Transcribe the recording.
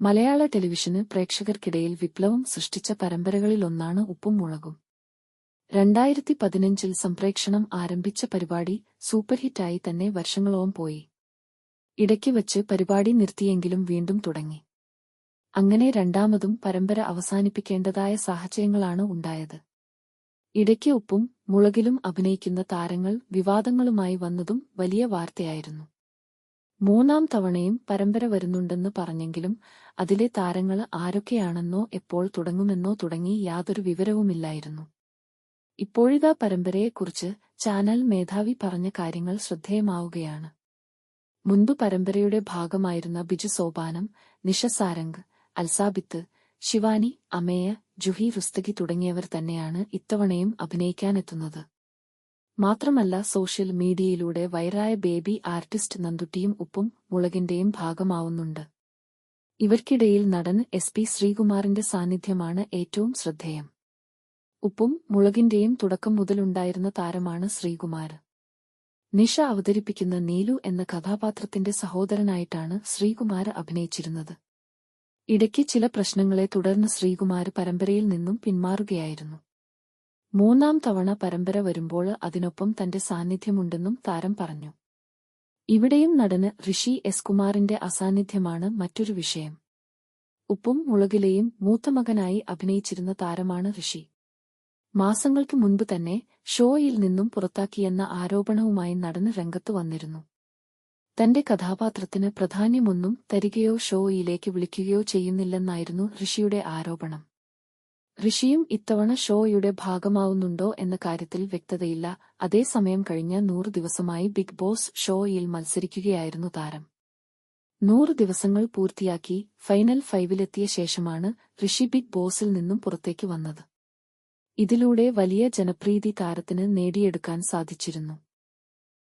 മലയാള ടെലിവിഷന് പ്രേക്ഷകർക്കിടയിൽ വിപ്ലവം സൃഷ്ടിച്ച പരമ്പരകളിലൊന്നാണ് ഉപ്പും മുളകും. രണ്ടായിരത്തി പതിനഞ്ചിൽ സംപ്രേക്ഷണം ആരംഭിച്ച പരിപാടി സൂപ്പർഹിറ്റായി തന്നെ വർഷങ്ങളോളം പോയി. ഇടയ്ക്ക് വച്ച് പരിപാടി നിർത്തിയെങ്കിലും വീണ്ടും തുടങ്ങി. അങ്ങനെ രണ്ടാമതും പരമ്പര അവസാനിപ്പിക്കേണ്ടതായ സാഹചര്യങ്ങളാണ് ഉണ്ടായത്. ഇടയ്ക്ക് ഉപ്പും മുളകിലും അഭിനയിക്കുന്ന താരങ്ങൾ വിവാദങ്ങളുമായി വന്നതും വലിയ വാർത്തയായിരുന്നു. മൂന്നാം തവണയും പരമ്പര വരുന്നുണ്ടെന്ന് പറഞ്ഞെങ്കിലും അതിലെ താരങ്ങൾ ആരൊക്കെയാണെന്നോ എപ്പോൾ തുടങ്ങുമെന്നോ തുടങ്ങി യാതൊരു വിവരവുമില്ലായിരുന്നു. ഇപ്പോഴിതാ പരമ്പരയെക്കുറിച്ച് ചാനൽ മേധാവി പറഞ്ഞ കാര്യങ്ങൾ ശ്രദ്ധേയമാവുകയാണ്. മുൻപ് പരമ്പരയുടെ ഭാഗമായിരുന്ന ബിജു സോപാനം നിഷ സാരംഗ് അൽസാബിത്ത് ശിവാനി അമേയ ജുഹി റുസ്തഗി തുടങ്ങിയവർ തന്നെയാണ് ഇത്തവണയും അഭിനയിക്കാനെത്തുന്നത്. മാത്രമല്ല സോഷ്യൽ മീഡിയയിലൂടെ വൈറായ ബേബി ആർട്ടിസ്റ്റ് നന്ദുട്ടിയും ഉപ്പും മുളകിന്റെയും ഭാഗമാവുന്നുണ്ട്. ഇവർക്കിടയിൽ നടൻ എസ് പി ശ്രീകുമാറിന്റെ സാന്നിധ്യമാണ് ഏറ്റവും ശ്രദ്ധേയം. ഉപ്പും മുളകിന്റെയും തുടക്കം മുതലുണ്ടായിരുന്ന താരമാണ് ശ്രീകുമാർ. നിഷ അവതരിപ്പിക്കുന്ന നീലു എന്ന കഥാപാത്രത്തിന്റെ സഹോദരനായിട്ടാണ് ശ്രീകുമാർ അഭിനയിച്ചിരുന്നത്. ഇടയ്ക്ക് ചില പ്രശ്നങ്ങളെ തുടർന്ന് ശ്രീകുമാർ പരമ്പരയിൽ നിന്നും പിന്മാറുകയായിരുന്നു. മൂന്നാം തവണ പരമ്പര വരുമ്പോൾ അതിനൊപ്പം തന്റെ സാന്നിധ്യമുണ്ടെന്നും താരം പറഞ്ഞു. ഇവിടെയും നടന് ഋഷി എസ് കുമാറിന്റെ അസാന്നിധ്യമാണ് മറ്റൊരു വിഷയം. ഉപ്പും മുളകിലെയും മൂത്തമകനായി അഭിനയിച്ചിരുന്ന താരമാണ് ഋഷി. മാസങ്ങൾക്ക് മുൻപ് തന്നെ ഷോയിൽ നിന്നും പുറത്താക്കിയെന്ന ആരോപണവുമായി നടന് രംഗത്തു വന്നിരുന്നു. തന്റെ കഥാപാത്രത്തിന് പ്രാധാന്യമൊന്നും തരികയോ ഷോയിലേക്ക് വിളിക്കുകയോ ചെയ്യുന്നില്ലെന്നായിരുന്നു ഋഷിയുടെ ആരോപണം. ഋഷിയും ഇത്തവണ ഷോയുടെ ഭാഗമാവുന്നുണ്ടോ എന്ന കാര്യത്തിൽ വ്യക്തതയില്ല. അതേസമയം കഴിഞ്ഞ നൂറ് ദിവസമായി ബിഗ് ബോസ് ഷോയിൽ മത്സരിക്കുകയായിരുന്നു താരം. നൂറ് ദിവസങ്ങൾ പൂർത്തിയാക്കി ഫൈനൽ ഫൈവിലെത്തിയ ശേഷമാണ് ഋഷി ബിഗ് ബോസിൽ നിന്നും പുറത്തേക്ക് വന്നത്. ഇതിലൂടെ വലിയ ജനപ്രീതി താരത്തിന് നേടിയെടുക്കാൻ സാധിച്ചിരുന്നു.